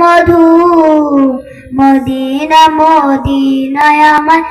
মধু Medina মদিনায় আমায়